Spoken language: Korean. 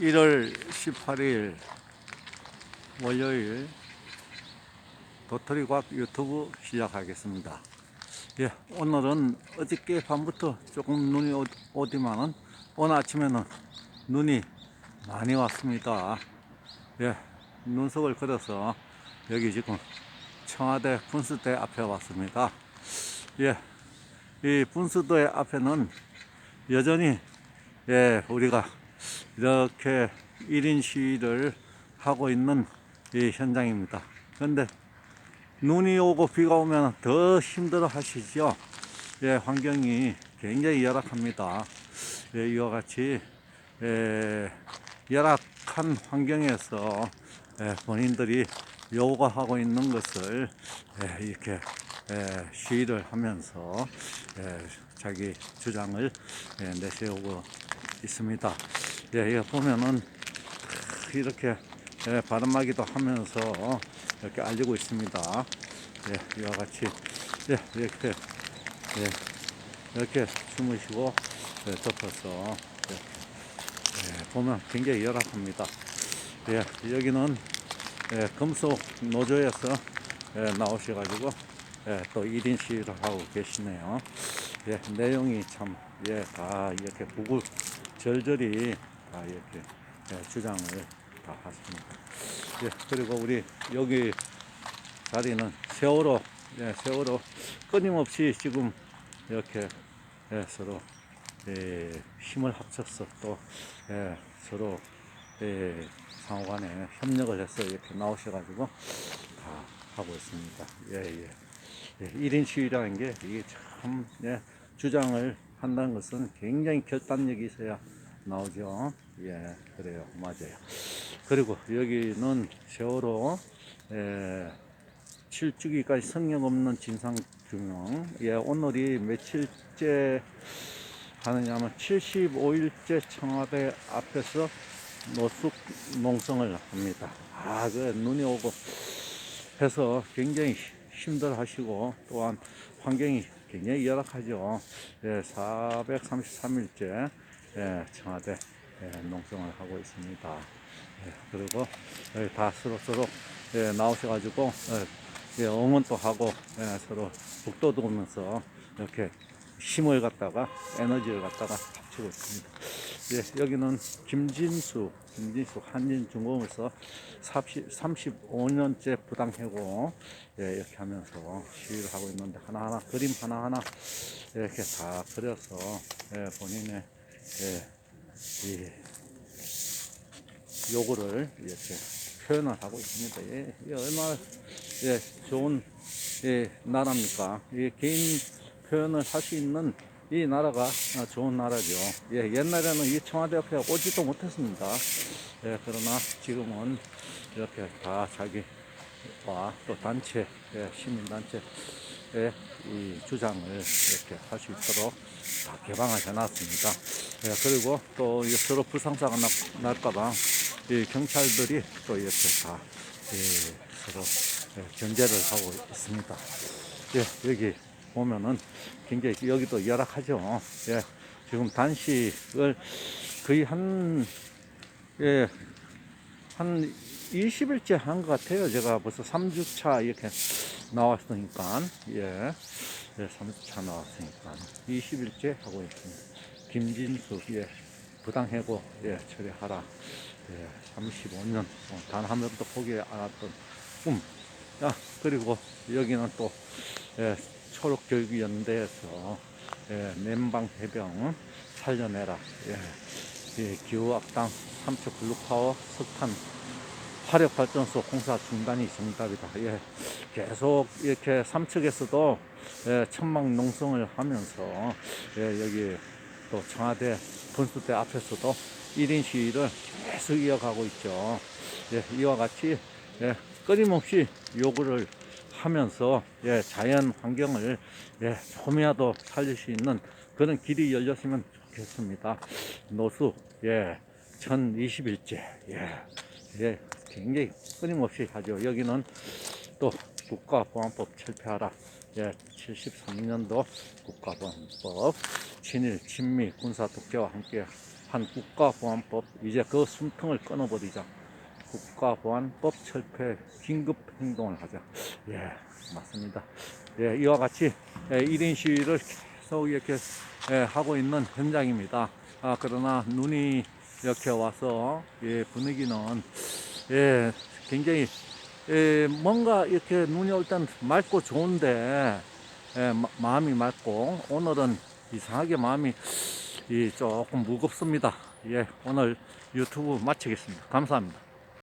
1월 18일 월요일 도토리과학 유튜브 시작하겠습니다. 예, 오늘은 어저께 밤부터 조금 눈이 오- 오지만은 오늘 아침에는 눈이 많이 왔습니다. 예, 눈속을 걸어서 여기 지금 청와대 분수대 앞에 왔습니다. 예, 이 분수대 앞에는 여전히 예, 우리가 이렇게 1인 시위를 하고 있는 이 현장입니다. 그런데 눈이 오고 비가 오면 더 힘들어 하시죠. 예, 환경이 굉장히 열악합니다. 예, 이와 같이 예, 열악한 환경에서 예, 본인들이 요구하고 있는 것을 예, 이렇게 예, 시위를 하면서 예, 자기 주장을 예, 내세우고 있습니다. 예, 이거 보면은 이렇게 예, 바람막이도 하면서 이렇게 알리고 있습니다. 예, 이와 같이 예, 이렇게 예, 이렇게 주무시고 예, 덮어서 예, 예, 보면 굉장히 열악합니다. 예, 여기는 예, 금속 노조에서 예, 나오셔가지고 예, 또 1인 시위를 하고 계시네요. 예, 내용이 참, 예, 다 이렇게 구글 절절히 다 이렇게 예, 주장을 다 하십니다. 예, 그리고 우리 여기 자리는 세월호, 예, 세월호 끊임없이 지금 이렇게 예, 서로 예, 힘을 합쳐서 또 예, 서로 예, 상호 간에 협력을 해서 이렇게 나오셔가지고 다 하고 있습니다. 예, 예. 예, 1인 시위라는 게 이게 참 예, 주장을 한다는 것은 굉장히 결단력이 있어야 나오죠. 예, 그래요. 맞아요. 그리고 여기는 세월호 예, 7주기까지 성령 없는 진상 규명. 예, 오늘이 며칠째 하느냐면 75일째 청와대 앞에서 노숙 농성을 합니다. 아, 그 눈이 오고 해서 굉장히 힘들어 하시고 또한 환경이 굉장히 열악하죠. 예, 433일째 예, 청와대 예, 농성을 하고 있습니다. 예, 그리고 예, 다 서로 서로 예, 나오셔가지고 예, 예, 응원도 하고 예, 서로 북돋우면서 이렇게 힘을 갖다가 에너지를 갖다가 합치고 있습니다. 예, 여기는 김진수, 김진수 한진중공에서 35년째 부당해고 예, 이렇게 하면서 시위를 하고 있는데 하나하나 그림 하나하나 이렇게 다 그려서 예, 본인의 예, 이 요구를 이렇게 표현을 하고 있습니다. 예, 이 얼마나 예, 좋은 예, 나라입니까? 이 개인 표현을 할 수 있는 이 나라가 아, 좋은 나라죠. 예, 옛날에는 이 청와대 옆에 오지도 못했습니다. 예, 그러나 지금은 이렇게 다 자기와 또 단체, 예, 시민단체의 이 주장을 이렇게 할 수 있도록 다 개방을 해놨습니다. 예, 그리고 또이 서로 불상사가 나- 날까봐 이 경찰들이 또 이렇게 다 예, 서로 예, 견제를 하고 있습니다. 예, 여기 보면은 굉장히 여기도 열악하죠. 예, 지금 단식을 거의 한, 예, 한 20일째 한 것 같아요. 제가 벌써 3주차 이렇게 나왔으니까, 예, 예 3주차 나왔으니까 20일째 하고 있습니다. 김진수, 예, 부당해고, 예, 처리하라. 예, 35년 단한 번도 포기 안 했던 꿈. 야, 그리고 여기는 또, 예, 초록교육연대에서 예, 맨방 해병 살려내라. 예, 예, 기후악당 삼척 블루파워 석탄 화력발전소 공사 중단이 정답이다. 예, 계속 이렇게 삼척에서도 예, 천막 농성을 하면서 예, 여기 또 청와대 분수대 앞에서도 1인 시위를 계속 이어가고 있죠. 예, 이와 같이 예, 끊임없이 요구를 하면서 예, 자연 환경을 예, 조금이라도 살릴 수 있는 그런 길이 열렸으면 좋겠습니다. 노수 예, 1021째 예, 예, 굉장히 끊임없이 하죠. 여기는 또 국가보안법 철폐하라. 예, 73년도 국가보안법 친일, 친미, 군사 독재와 함께 한 국가보안법 이제 그 숨통을 끊어버리자. 국가보안법 철폐 긴급 행동을 하자. 예, 맞습니다. 예, 이와 같이 예, 1인 시위를 계속 이렇게 예, 하고 있는 현장입니다. 아, 그러나 눈이 이렇게 와서 예, 분위기는 예, 굉장히 예, 뭔가 이렇게 눈이 올 땐 맑고 좋은데 예, 마, 마음이 맑고 오늘은 이상하게 마음이 이 조금 무겁습니다. 예, 오늘 유튜브 마치겠습니다. 감사합니다.